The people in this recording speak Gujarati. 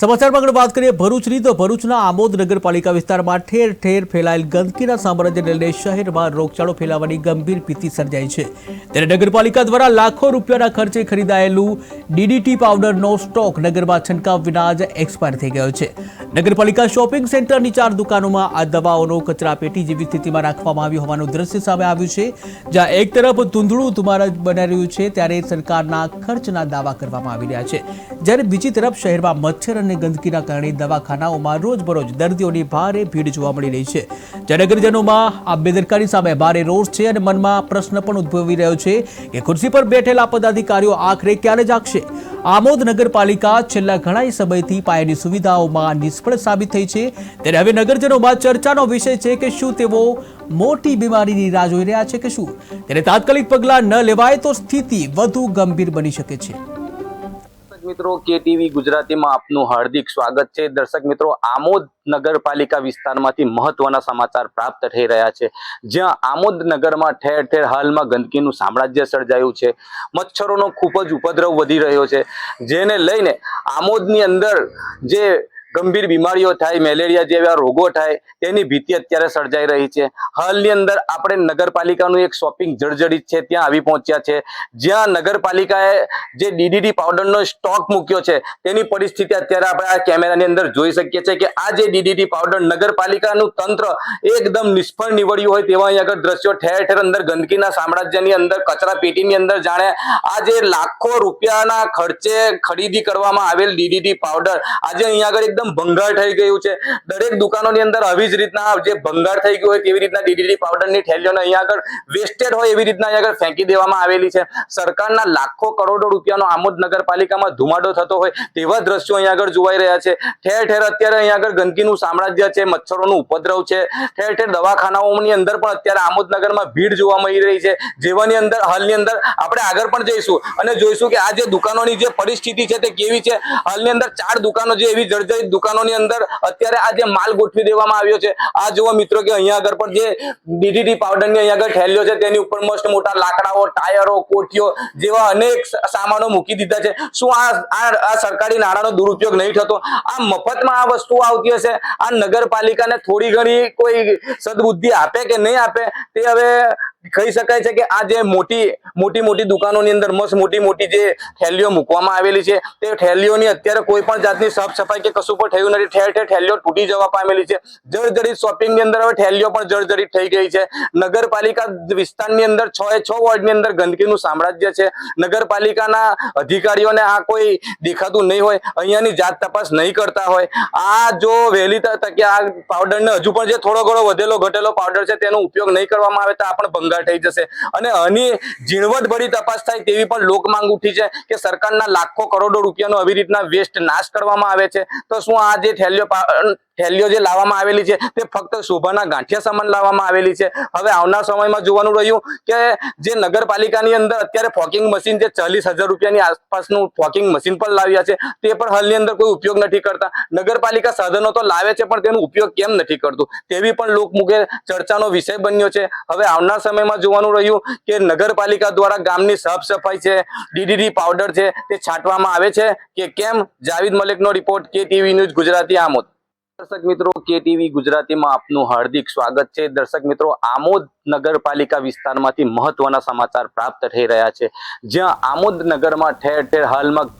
સમાચારમાં આગળ વાત કરીએ ભરૂચની, તો ભરૂચના આમોદ નગરપાલિકા વિસ્તારમાં ઠેર ઠેર ફેલાયેલ ગંદકીના સામ્રાજ્યને લઈને શહેરમાં રોગચાળો ફેલાવાની ગંભીર ભીતિ સર્જાઈ છે. ત્યારે નગરપાલિકા દ્વારા લાખો રૂપિયાના ખર્ચે ખરીદાયેલું ડીડીટી પાવડરનો સ્ટોક નગરમાં છંટકાવ વિના જ એક્સપાયર થઈ ગયો છે. નગરપાલિકા શોપિંગ સેન્ટરની ચાર દુકાનોમાં આ દવાઓનો કચરા પેટી જેવી સ્થિતિમાં રાખવામાં આવી હોવાનું દ્રશ્ય સામે આવ્યું છે, જ્યાં એક તરફ ધૂંધળું ધુમાર બની રહ્યું છે, ત્યારે સરકારના ખર્ચના દાવા કરવામાં આવી રહ્યા છે. જ્યારે બીજી તરફ શહેરમાં મચ્છર અને ગંદકીના કારણે દવાખાનાઓમાં રોજબરોજ દર્દીઓની ભારે ભીડ જોવા મળી રહી છે. જ્યારે નગરજનોમાં આ બેદરકારી સામે ભારે રોષ છે અને મનમાં પ્રશ્ન પણ ઉદ્ભવી રહ્યો છે કે ખુરશી પર બેઠેલા પદાધિકારીઓ આખરે ક્યારે જાગશે? આમોદ નગરપાલિકા છેલ્લા ઘણા સમયથી પાયાની સુવિધાઓમાં નિષ્ફળ સાબિત થઈ છે. ત્યારે હવે નગરજનોમાં ચર્ચાનો વિષય છે કે શું તેઓ મોટી બીમારીની રાહ જોઈ રહ્યા છે કે શું? ત્યારે તાત્કાલિક પગલાં ન લેવાય તો સ્થિતિ વધુ ગંભીર બની શકે છે. મિત્રો કે ટીવી ગુજરાતીમાં આપનું હાર્દિક સ્વાગત છે. દર્શક મિત્રો, આમોદ નગરપાલિકા વિસ્તારમાંથી મહત્વના સમાચાર પ્રાપ્ત થઈ રહ્યા છે. જ્યાં આમોદ નગરમાં ઠેર ઠેર હાલમાં ગંદકીનું સામ્રાજ્ય સર્જાયું છે. મચ્છરોનો ખૂબ જ ઉપદ્રવ વધી રહ્યો છે. જેને લઈને આમોદની અંદર જે ગંભીર બીમારીઓ થાય, મેલેરિયા જેવા રોગો થાય, તેની ભીતિ અત્યારે સર્જાઈ રહી છે. હાલની અંદર આપણે નગરપાલિકાનું એક શોપિંગ જર્જરિત છે, ત્યાં આવી પહોંચ્યા છે. જ્યાં નગરપાલિકાએ જે ડીડીટી પાવડરનો સ્ટોક મૂક્યો છે, તેની પરિસ્થિતિ અત્યારે આપણે આ કેમેરાની અંદર જોઈ શકીએ છીએ કે આ જે ડીડીટી પાવડર નગરપાલિકાનું તંત્ર એકદમ નિષ્ફળ નીવડ્યું હોય તેવા અહીં આગળ દ્રશ્યો ઠેર ઠેર અંદર ગંદકીના સામ્રાજ્યની અંદર, કચરા પેટીની અંદર જાણે આ જે લાખો રૂપિયાના ખર્ચે ખરીદી કરવામાં આવેલ ડીડીટી પાવડર આજે અહીંયા આગળ ભંગાર થઈ ગયું છે. દરેક દુકાનોની અંદર આવી જ રીતના જે ભંગાર થઈ ગયું હોય તેવી રીતના ડીડીટી પાવડરની થેલીઓને અહીંયા આગળ વેસ્ટેડ હોય એવી રીતના અહીંયા આગળ ફેંકી દેવામાં આવેલી છે. સરકારના લાખો કરોડો રૂપિયાનો આમોદ નગરપાલિકામાં ધુમાડો થતો હોય તેવા દ્રશ્યો અહીંયા આગળ જોવાઈ રહ્યા છે. ઠેર ઠેર અત્યારે અહીંયા આગળ ગંદકીનું સામ્રાજ્ય છે, મચ્છરોનું ઉપદ્રવ છે. ઠેર ઠેર દવાખાનાઓની અંદર પણ અત્યારે આમોદનગરમાં ભીડ જોવા મળી રહી છે. જેવાની અંદર, હાલની અંદર આપણે આગળ પણ જઈશું અને જોઈશું કે આ જે દુકાનોની જે પરિસ્થિતિ છે તે કેવી છે. હાલની અંદર ચાર દુકાનો જે એવી જર્જરિત દુકાનોની અંદર અત્યારે આ જે માલ ગોઠવી દેવામાં આવ્યો છે, આ જુઓ મિત્રો કે અહીંયા આગળ પણ જે ડીડીટી પાવડરની અહીંયા આગળ ઠેલ્યો છે, તેની ઉપર મસ્ત મોટા લાકડાઓ, ટાયરો, કોઠીઓ જેવા અનેક સામાનો મૂકી દીધા છે. શું આ આ આ સરકારી નાણાંનો દુરુપયોગ નહીં થતો? આ મફતમાં આ વસ્તુ આવતી હશે? આ નગરપાલિકાને થોડી ઘણી કોઈ સદબુદ્ધિ આપે કે નહીં આપે? તે હવે કહી શકાય છે કે આ જે મોટી મોટી મોટી દુકાનોની અંદર મસ્ત મોટી મોટી જે થેલીઓ મૂકવામાં આવેલી છે, તે થેલીઓની અત્યારે કોઈ પણ જાતની સાફ સફાઈ કે કશું પણ થયું નથી. ઠેર ઠેર થેલીઓ તૂટી જવા પામેલી છે. જર્જરિત શોપિંગની અંદર હવે થેલીઓ પણ જર્જરિત થઈ ગઈ છે. નગરપાલિકા વિસ્તારની અંદર છ એ છ વોર્ડની અંદર ગંદકીનું સામ્રાજ્ય છે. નગરપાલિકાના અધિકારીઓને આ કોઈ દેખાતું નહીં હોય. અહીંયાની જાત તપાસ નહીં કરતા હોય. આ જો વહેલી તકે આ પાવડરને હજુ પણ જે થોડો ઘણો વધેલો, ઘટેલો પાવડર છે, તેનો ઉપયોગ નહીં કરવામાં આવે તો આ ભંગાર થઈ જશે. અને આની ઝીણવટભરી તપાસ થાય તેવી પણ લોક માંગ ઉઠી છે કે સરકારના લાખો કરોડો રૂપિયાનો આવી રીતના વેસ્ટ નાશ કરવામાં આવે છે. તો શું આ જે થેલીઓ થેલીઓ જે લાવવામાં આવેલી છે તે ફક્ત શોભાના ગાંઠિયા સામાન લાવવામાં આવેલી છે? હવે આવનાર સમયમાં જોવાનું રહ્યું કે જે નગરપાલિકાની અંદર અત્યારે ફોકિંગ મશીન જે ચાલીસ હજાર રૂપિયાની આસપાસનું ફોકિંગ મશીન પણ લાવ્યા છે, તે પણ હાલની અંદર કોઈ ઉપયોગ નથી કરતા. નગરપાલિકા સાધનો તો લાવે છે પણ તેનો ઉપયોગ કેમ નથી કરતું? તેવી પણ લોકમુખે ચર્ચાનો વિષય બન્યો છે. હવે આવનાર સમયમાં જોવાનું રહ્યું કે નગરપાલિકા દ્વારા ગામની સાફ સફાઈ છે, ડીડીડી પાવડર છે, તે છાંટવામાં આવે છે કે કેમ? જાવિદ મલિકનો રિપોર્ટ કે ટીવી ન્યૂઝ ગુજરાતી આમોદ. દર્શક મિત્રો કે ટીવી ગુજરાતીમાં આપનું હાર્દિક સ્વાગત છે. દર્શક મિત્રો, આમોદ નગરપાલિકા વિસ્તારમાંથી મહત્વના સમાચાર પ્રાપ્ત થઈ રહ્યા છે. જ્યાં આમોદ નગરમાં ઠેર ઠેર હાલમાં